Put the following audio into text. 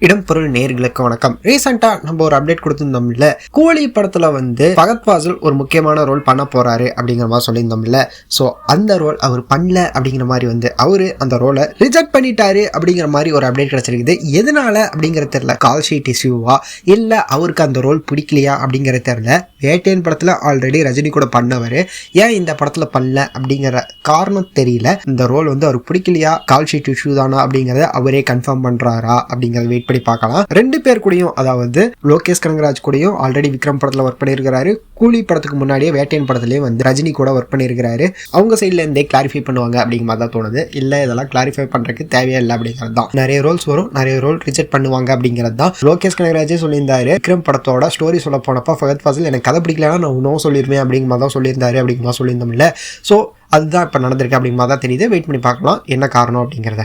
இடம் பொருள் நேர்களுக்கு வணக்கம். ரீசெண்டா நம்ம ஒரு அப்டேட் கொடுத்திருந்தோம்ல கூலி படத்துல வந்து பகத் பாசல் ஒரு முக்கியமான ரோல் பண்ண போறாரு அப்படிங்கிற மாதிரி சொல்லியிருந்தோம்ல. ஸோ அந்த ரோல் அவர் பண்ணல அப்படிங்கிற மாதிரி வந்து அவரு அந்த ரோலை ரிஜெக்ட் பண்ணிட்டாரு அப்படிங்கிற மாதிரி ஒரு அப்டேட் கிடைச்சிருக்குது. எதனால அப்படிங்கிற தெரியல. கால் ஷீட் இஷ்யூவா இல்ல அவருக்கு அந்த ரோல் பிடிக்கலையா அப்படிங்கிற தெரியல. வேட்டையன் படத்துல ஆல்ரெடி ரஜினி கூட பண்ணவர். ஏன் இந்த படத்துல பண்ணல அப்படிங்கிற காரணம் தெரியல. இந்த ரோல் வந்து அவருக்கு பிடிக்கலையா? கால் ஷீட் இஷ்யூ தானா அப்படிங்கறத அவரே கன்ஃபார்ம் பண்றாரா? அப்படிங்கறத வெயிட் பண்ணி பார்க்கலாம். ரெண்டு பேர் கூடயும் அதாவது லோகேஷ் கனகராஜ் கூடயும் ஆல்ரெடி விக்ரம் படத்துல ஒர்க் பண்ணியிருக்கிறாரு. கூலி படத்துக்கு முன்னாடியே வேட்டையன் படத்துலேயும் வந்து ரஜினி கூட ஒர்க் பண்ணியிருக்கிறாரு. அவங்க சைட்ல இருந்தே கிளாரிஃபை பண்ணுவாங்க அப்படிங்கிற மாதிரி தான் தோணுது. இல்ல இதெல்லாம் கிளாரிஃபை பண்றதுக்கு தேவையே இல்லை அப்படிங்கிறது தான். நிறைய ரோல்ஸ் வரும் நிறைய ரோல் ரிஜெக்ட் பண்ணுவாங்க அப்படிங்கிறது தான். லோகேஷ் கனகராஜே சொல்லியிருந்தாரு விக்ரம் படத்தோட ஸ்டோரி சொல்ல போனப்ப ஃபகத் ஃபாசில் எனக்கு கதை பிடிக்கலன்னா நான் இன்னும் சொல்லிருவேன் அப்படிங்கிற மாதிரி தான் சொல்லியிருந்தாரு அப்படிங்கிற மாதிரி சொல்லியிருந்தோம்ல. ஸோ அதுதான் இப்போ நடந்திருக்கு அப்படிங்கிற தான் தெரியுது. வெயிட் பண்ணி பார்க்கலாம். என்ன காரணம் அப்படிங்கிறத.